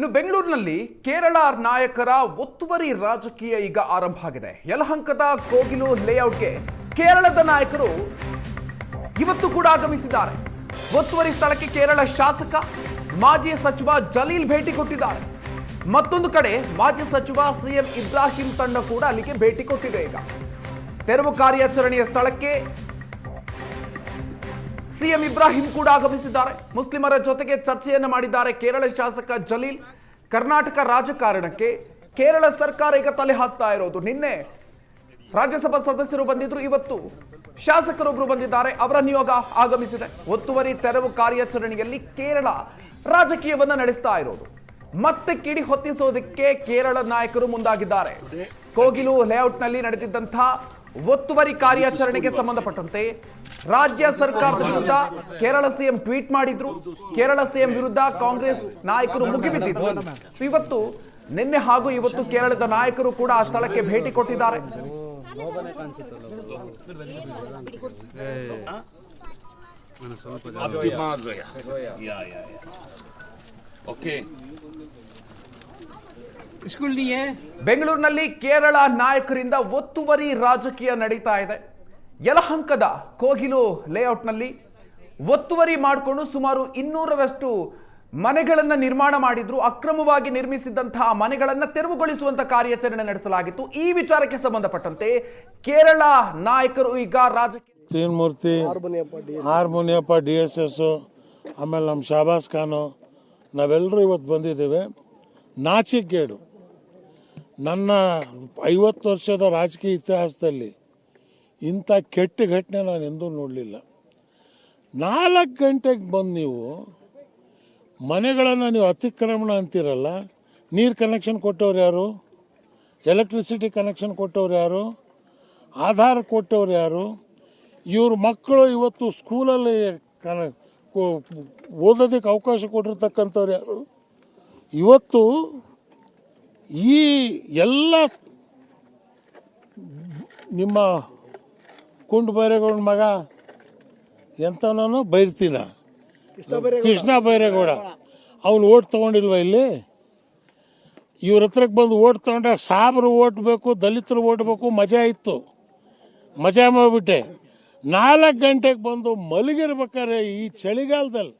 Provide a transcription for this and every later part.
ಇನ್ನು ಬೆಂಗಳೂರಿನಲ್ಲಿ ಕೇರಳ ನಾಯಕರ ಒತ್ತುವರಿ ರಾಜಕೀಯ ಈಗ ಆರಂಭ ಆಗಿದೆ. ಯಲಹಂಕದ ಕೋಗಿಲು ಲೇಔಟ್ಗೆ ಕೇರಳದ ನಾಯಕರು ಇವತ್ತು ಕೂಡ ಆಗಮಿಸಿದ್ದಾರೆ. ಒತ್ತುವರಿ ಸ್ಥಳಕ್ಕೆ ಕೇರಳ ಶಾಸಕ, ಮಾಜಿ ಸಚಿವ ಜಲೀಲ್ ಭೇಟಿ ಕೊಟ್ಟಿದ್ದಾರೆ. ಮತ್ತೊಂದು ಕಡೆ ಮಾಜಿ ಸಚಿವ ಸಿಎಂ ಇಬ್ರಾಹಿಂ ತಂಡ ಕೂಡ ಅಲ್ಲಿಗೆ ಭೇಟಿ ಕೊಟ್ಟಿದೆ ಈಗ. ತೆರವು ಕಾರ್ಯಾಚರಣೆಯ ಸ್ಥಳಕ್ಕೆ ಸಿಎಂ ಇಬ್ರಾಹಿಂ ಕೂಡ ಆಗಮಿಸಿದ್ದಾರೆ. ಮುಸ್ಲಿಮರ ಜೊತೆಗೆ ಚರ್ಚೆಯನ್ನು ಮಾಡಿದ್ದಾರೆ ಕೇರಳ ಶಾಸಕ ಜಲೀಲ್. ಕರ್ನಾಟಕ ರಾಜಕಾರಣಕ್ಕೆ ಕೇರಳ ಸರ್ಕಾರ ಈಗ ತಲೆ ಹಾಕ್ತಾ ಇರೋದು. ನಿನ್ನೆ ರಾಜ್ಯಸಭಾ ಸದಸ್ಯರು ಬಂದಿದ್ರು, ಇವತ್ತು ಶಾಸಕರೊಬ್ಬರು ಬಂದಿದ್ದಾರೆ, ಅವರ ನಿಯೋಗ ಆಗಮಿಸಿದೆ. ಒತ್ತುವರಿ ತೆರವು ಕಾರ್ಯಾಚರಣೆಯಲ್ಲಿ ಕೇರಳ ರಾಜಕೀಯವನ್ನ ನಡೆಸ್ತಾ ಇರೋದು. ಮತ್ತೆ ಕಿಡಿ ಹೊತ್ತಿಸೋದಕ್ಕೆ ಕೇರಳ ನಾಯಕರು ಮುಂದಾಗಿದ್ದಾರೆ. ಕೋಗಿಲು ಲೇಔಟ್ನಲ್ಲಿ ನಡೆದಿದ್ದಂತಹ ಒತ್ತುವರಿ ಕಾರ್ಯಾಚರಣೆಗೆ ಸಂಬಂಧಪಟ್ಟಂತೆ ರಾಜ್ಯ ಸರ್ಕಾರದ ವಿರುದ್ಧ ಕೇರಳ ಸಿಎಂ ಟ್ವೀಟ್ ಮಾಡಿದ್ರು. ಕೇರಳ ಸಿಎಂ ವಿರುದ್ಧ ಕಾಂಗ್ರೆಸ್ ನಾಯಕರು ಮುಗಿಬಿದ್ದಿದ್ರು. ಇವತ್ತು ನಿನ್ನೆ ಹಾಗೂ ಇವತ್ತು ಕೇರಳದ ನಾಯಕರು ಕೂಡ ಆ ಸ್ಥಳಕ್ಕೆ ಭೇಟಿ ಕೊಟ್ಟಿದ್ದಾರೆ. Optima ಬೆಂಗಳೂರಿನಲ್ಲಿ ಕೇರಳ ನಾಯಕರಿಂದ ಒತ್ತುವರಿ ರಾಜಕೀಯ ನಡೀತಾ ಇದೆ. ಯಲಹಂಕದ ಕೋಗಿಲು ಲೇಔಟ್ನಲ್ಲಿ ಒತ್ತುವರಿ ಮಾಡಿಕೊಂಡು ಸುಮಾರು ಇನ್ನೂರರಷ್ಟು ಮನೆಗಳನ್ನು ನಿರ್ಮಾಣ ಮಾಡಿದ್ರು. ಅಕ್ರಮವಾಗಿ ನಿರ್ಮಿಸಿದಂತಹ ಮನೆಗಳನ್ನು ತೆರವುಗೊಳಿಸುವಂತ ಕಾರ್ಯಾಚರಣೆ ನಡೆಸಲಾಗಿತ್ತು. ಈ ವಿಚಾರಕ್ಕೆ ಸಂಬಂಧಪಟ್ಟಂತೆ ಕೇರಳ ನಾಯಕರು ಈಗ ರಾಜಕೀಯ ತೀನ್ ಮೂರ್ತಿ ಹಾರ್ಮೋನಿಯಪ್ಪ ಡಿ ಎಸ್ ಎಸ್ ಆಮೇಲೆ ನಮ್ಮ ಶಾಬಾಸ್ ಖಾನು ನಾವೆಲ್ಲರೂ ಇವತ್ತು ಬಂದಿದ್ದೇವೆ. ನಾಚಿಕೆಗೇಡು ನನ್ನ ಐವತ್ತು ವರ್ಷದ ರಾಜಕೀಯ ಇತಿಹಾಸದಲ್ಲಿ ಇಂಥ ಕೆಟ್ಟ ಘಟನೆ ನಾನು ಎಂದೂ ನೋಡಲಿಲ್ಲ. ನಾಲ್ಕು ಗಂಟೆಗೆ ಬಂದು ನೀವು ಮನೆಗಳನ್ನು ನೀವು ಅತಿಕ್ರಮಣ ಅಂತೀರಲ್ಲ? ನೀರು ಕನೆಕ್ಷನ್ ಕೊಟ್ಟವ್ರು ಯಾರು? ಎಲೆಕ್ಟ್ರಿಸಿಟಿ ಕನೆಕ್ಷನ್ ಕೊಟ್ಟವ್ರು ಯಾರು? ಆಧಾರ್ ಕೊಟ್ಟವ್ರು ಯಾರು? ಇವ್ರ ಮಕ್ಕಳು ಇವತ್ತು ಸ್ಕೂಲಲ್ಲಿ ಕನ ಓದೋದಕ್ಕೆ ಅವಕಾಶ ಕೊಟ್ಟಿರ್ತಕ್ಕಂಥವ್ರು ಯಾರು? ಇವತ್ತು ಈ ಎಲ್ಲ ನಿಮ್ಮ ಕುಂಡು ಬೈರೇಗೌಡ ಮಗ ಎಂತವನು ಬೈರ್ತೀನ? ಕೃಷ್ಣ ಬೈರೇಗೌಡ. ಅವನು ಓಟ್ ತೊಗೊಂಡಿಲ್ವ ಇಲ್ಲಿ? ಇವ್ರ ಹತ್ರಕ್ಕೆ ಬಂದು ಓಟ್ ತೊಗೊಂಡ್ರೆ ಸಾಬ್ರು ಓಟ್ ಬೇಕು ದಲಿತರು ಓಟ್ ಬೇಕು ಮಜಾ ಇತ್ತು. ಮಜಾ ಮಾಡಿಬಿಟ್ಟೆ. ನಾಲ್ಕು ಗಂಟೆಗೆ ಬಂದು ಮಲಗಿರ್ಬೇಕಾದ್ರೆ ಈ ಚಳಿಗಾಲದಲ್ಲಿ.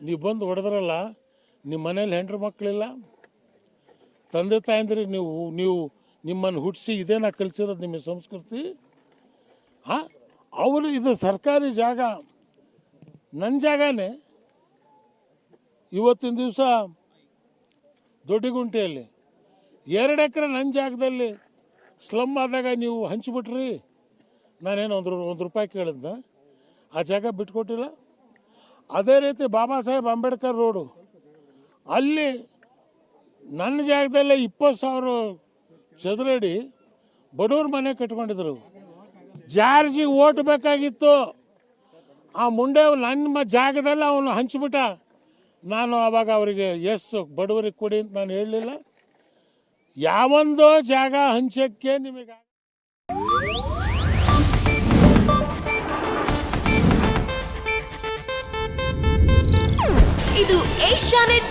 ನೀವು ಬಂದು ಹೊಡೆದ್ರಲ್ಲ ನಿಮ್ಮ ಮನೇಲಿ ಹೆಂಡ್ರ ಮಕ್ಕಳಿಲ್ಲ ತಂದೆ ತಾಯಂದ್ರೆ ನೀವು ನೀವು ನಿಮ್ಮನ್ನು ಹುಟ್ಟಿಸಿ ಇದೇನ ಕಲಿಸಿರೋದು ನಿಮ್ಮ ಸಂಸ್ಕೃತಿ? ಹಾಂ, ಅವರು ಇದು ಸರ್ಕಾರಿ ಜಾಗ. ನನ್ನ ಜಾಗನೇ. ಇವತ್ತಿನ ದಿವಸ ದೊಡ್ಡಗುಂಟೆಯಲ್ಲಿ. ಎರಡು ಎಕರೆ ನನ್ನ ಜಾಗದಲ್ಲಿ ಸ್ಲಮ್ ಆದಾಗ ನೀವು ಹಂಚಿಬಿಟ್ರಿ. ನಾನೇನು ಒಂದು ಒಂದು ರೂಪಾಯಿ ಕೇಳಿದ್ನ? ಆ ಜಾಗ ಬಿಟ್ಕೊಟ್ಟಿಲ್ಲ? ಅದೇ ರೀತಿ ಬಾಬಾ ಸಾಹೇಬ್ ಅಂಬೇಡ್ಕರ್ ರೋಡು. ಅಲ್ಲಿ ನನ್ನ ಜಾಗದಲ್ಲೇ ಇಪ್ಪತ್ತು ಸಾವಿರ ಚದುರಡಿ ಬಡವ್ರ ಮನೆ ಕಟ್ಕೊಂಡಿದ್ರು. ಜಾರ್ಜಿಗೆ ಓಟ್ ಬೇಕಾಗಿತ್ತು. ಆ ಮುಂಡೆ ನನ್ನ ಜಾಗದಲ್ಲಿ ಅವನು ಹಂಚ್ಬಿಟ್ಟ. ನಾನು ಅವಾಗ ಅವರಿಗೆ, ಎಸ್, ಬಡವರಿಗೆ ಕೊಡಿ ಅಂತ ನಾನು ಹೇಳಲಿಲ್ಲ. ಯಾವೊಂದೋ ಜಾಗ ಹಂಚಕ್ಕೆ ನಿಮಗೆ ಇದು ಏಷ್ಯಾನೆಟ್